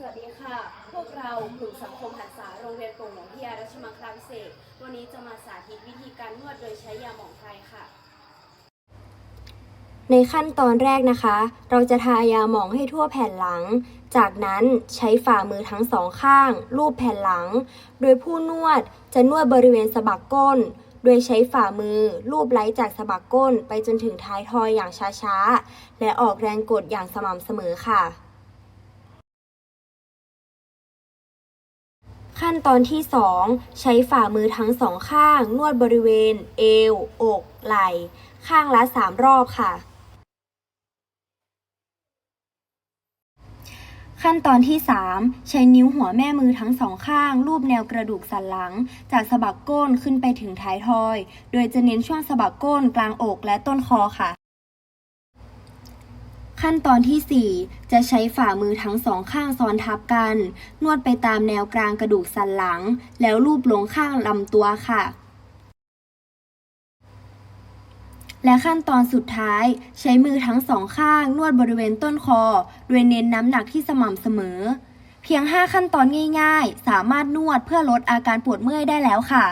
สวัสดีค่ะ พวกเรากลุ่มสังคมหันษาโรงเรียนโป่งหนองพิยารัชมังคลาพิเศษ วันนี้จะมาสาธิตวิธีการนวดโดยใช้ยาหมองไทยค่ะ ในขั้นตอนแรกนะคะ เราจะทายาหมองให้ทั่วแผ่นหลัง จากนั้นใช้ฝ่ามือทั้งสองข้าง ลูบแผ่นหลัง โดยผู้นวดจะนวดบริเวณสะบักก้น โดยใช้ฝ่ามือลูบไล้จากสะบักก้น ไปจนถึงท้ายทอยอย่างช้าๆ และออกแรงกดอย่างสม่ำเสมอค่ะ ขั้นตอนที่ 2 ใช้ฝ่ามือทั้งสองข้าง นวดบริเวณ เอว อก ไหล่ ข้างละ 3 รอบค่ะ ขั้นตอนที่ 3 ใช้นิ้วหัวแม่มือทั้งสองข้าง รูปแนวกระดูกสันหลัง จากสะบักก้นขึ้นไปถึงท้ายทอย โดยจะเน้นช่วงสะบักก้นกลางอกและต้นคอค่ะ ขั้นตอนที่ 4 จะใช้ฝ่ามือทั้งสองข้างซ้อนทับกัน นวดไปตามแนวกลางกระดูกสันหลัง แล้วลูบลงข้างลำตัวค่ะ และขั้นตอนสุดท้าย ใช้มือทั้งสองข้าง นวดบริเวณต้นคอ โดยเน้นน้ำหนักที่สม่ำเสมอ เพียง 5 ขั้นตอนง่าย ๆ สามารถนวดเพื่อลดอาการปวดเมื่อยได้แล้วค่ะ